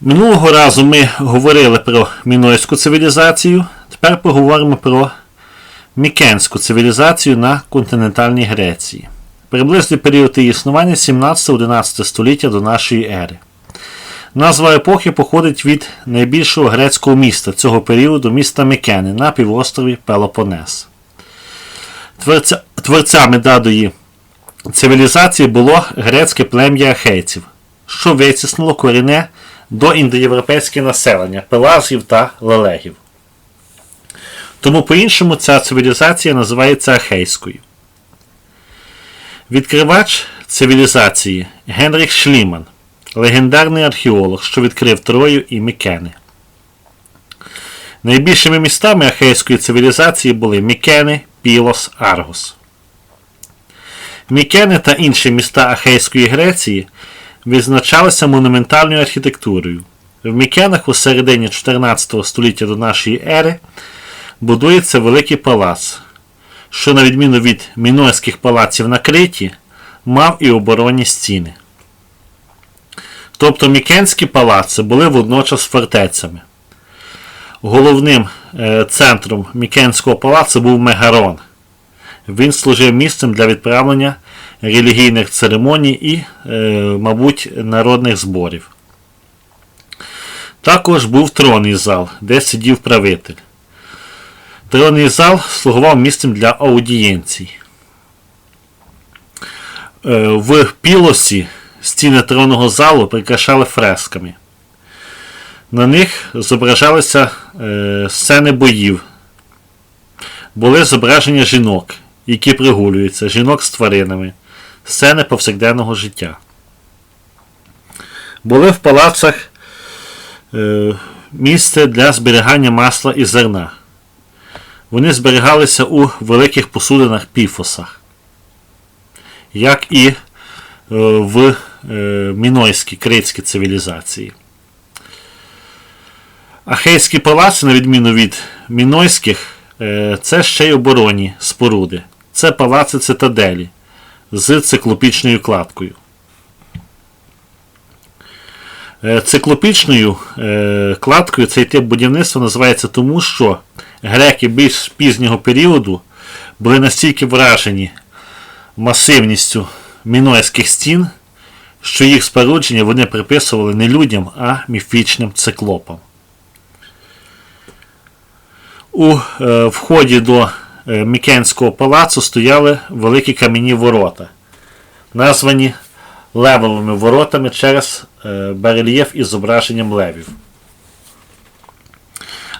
Минулого разу ми говорили про Мінойську цивілізацію, тепер поговоримо про Мікенську цивілізацію на континентальній Греції. Приблизний період її існування 17-11 століття до нашої ери. Назва епохи походить від найбільшого грецького міста цього періоду міста Мікени на півострові Пелопонес. Творця, творцями даної цивілізації було грецьке плем'я ахейців, що витіснило корінне до індоєвропейське населення пелазів та лелегів. Тому по-іншому ця цивілізація називається Ахейською. Відкривач цивілізації Генріх Шліман, легендарний археолог, що відкрив Трою і Мікени. Найбільшими містами Ахейської цивілізації були Мікени, Пілос, Аргос. Мікени та інші міста Ахейської Греції відзначалися монументальною архітектурою. В Мікенах у середині 14 століття до нашої ери будується великий палац, що, на відміну від мінойських палаців на Криті, мав і оборонні стіни. Тобто Мікенські палаци були водночас фортецями. Головним е, центром Мікенського палацу був Мегарон. Він служив місцем для відправлення релігійних церемоній і, е, мабуть, народних зборів. Також був тронний зал, де сидів правитель. Тронний зал слугував місцем для аудієнцій. Е, В Пілосі стіни тронного залу прикрашали фресками. На них зображалися е, сцени боїв. Були зображення жінок, які пригулюються, жінок з тваринами, сцени повсякденного життя. Були в палацах е, місце для зберігання масла і зерна. Вони зберігалися у великих посудинах піфосах, як і е, в е, мінойській критській цивілізації. Ахейські палаци, на відміну від мінойських, е, це ще й оборонні споруди. Це палаци цитаделі з циклопічною кладкою. Е, Циклопічною е, кладкою цей тип будівництва називається тому, що греки більш пізнього періоду були настільки вражені масивністю мінойських стін, що їх спорудження вони приписували не людям, а міфічним циклопам. У е, вході до Мікенського палацу стояли великі кам'яні ворота, названі левовими воротами через е, барельєф із зображенням левів.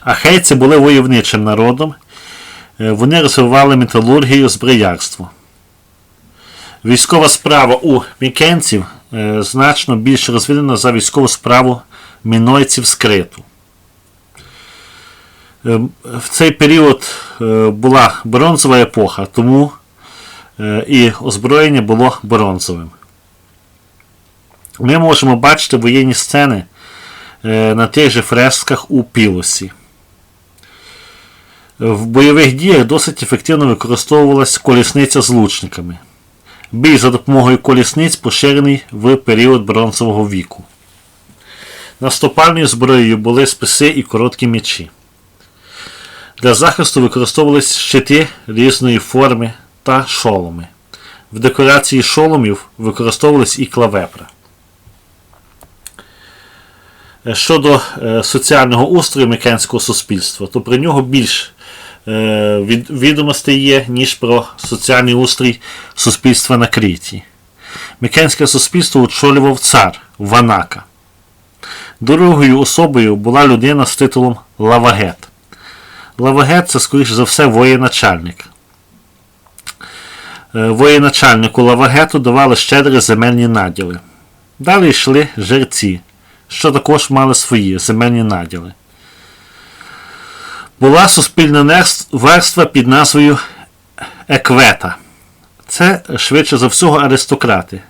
Ахейці були войовничим народом, е, вони розвивали металургію, зброярство. Військова справа у мікенців е, значно більш розвинена за військову справу мінойців з Криту. Е, В цей період е, була бронзова епоха, тому е, і озброєння було бронзовим. Ми можемо бачити воєнні сцени е, на тих же фресках у Пілосі. В бойових діях досить ефективно використовувалась колісниця з лучниками. Бій за допомогою колісниць поширений в період бронзового віку. Наступальною зброєю були списи і короткі мечі. Для захисту використовувались щити різної форми та шоломи. В декорації шоломів використовувались і клавепра. Е, Щодо е, соціального устрою мікенського суспільства, то про нього більш е, відомостей є, ніж про соціальний устрій суспільства на Кріті. Мікенське суспільство очолював цар Ванака. Другою особою була людина з титулом Лавагет. Лавагет це, скоріш за все, воєначальник. Е, Воєначальнику Лавагету давали щедрі земельні наділи. Далі йшли жерці, що також мали свої земельні наділи. Була суспільна верства під назвою Еквета. Це швидше за всього аристократи.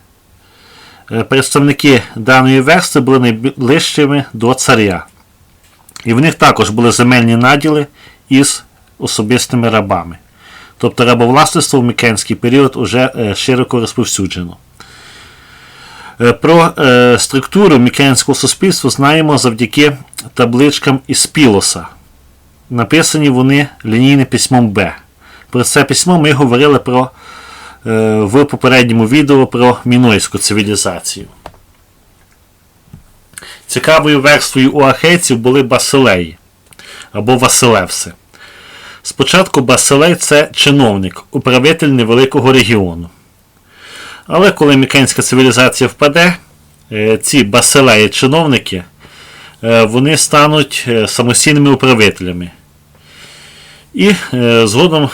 Е, Представники даної верстви були найближчими до царя. І в них також були земельні наділи із особистими рабами. Тобто рабовласництво в мікенський період уже е, широко розповсюджено. Е, Про е, структуру мікенського суспільства знаємо завдяки табличкам із Пілоса. Написані вони лінійним письмом Б. Про це письмо ми говорили про, в попередньому відео про мінойську цивілізацію. Цікавою верствою у ахейців були басилеї або Василевси. Спочатку Басилей це чиновник, управитель невеликого регіону. Але коли мікенська цивілізація впаде, е, ці басилеї-чиновники е, вони стануть е, самостійними управителями. І згодом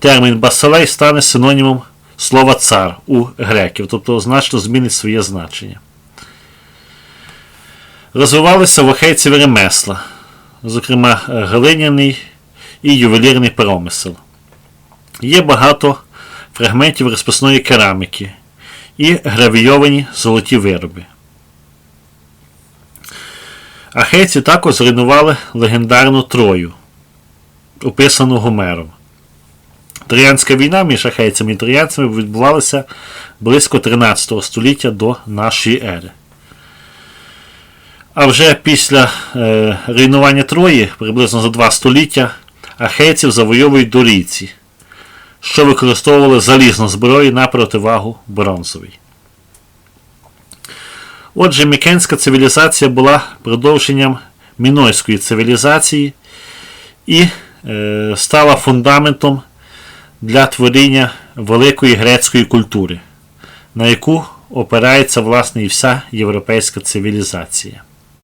термін басилей стане синонімом слова цар у греків, тобто значно змінить своє значення. Розвивалися в ахейців ремесла, зокрема е, глиняний і ювелірний промисел. Є багато фрагментів розписної кераміки і гравійовані золоті вироби. Ахейці також зруйнували легендарну Трою, описану Гомером. Троянська війна між ахейцями і троянцями відбувалася близько 13 століття до нашої ери. А вже після е, руйнування Трої, приблизно за два століття, ахейців завойовують дорійці, що використовували залізну зброю на противагу бронзовій. Отже, мікенська цивілізація була продовженням мінойської цивілізації і е, стала фундаментом для творіння великої грецької культури, на яку опирається власне і вся європейська цивілізація.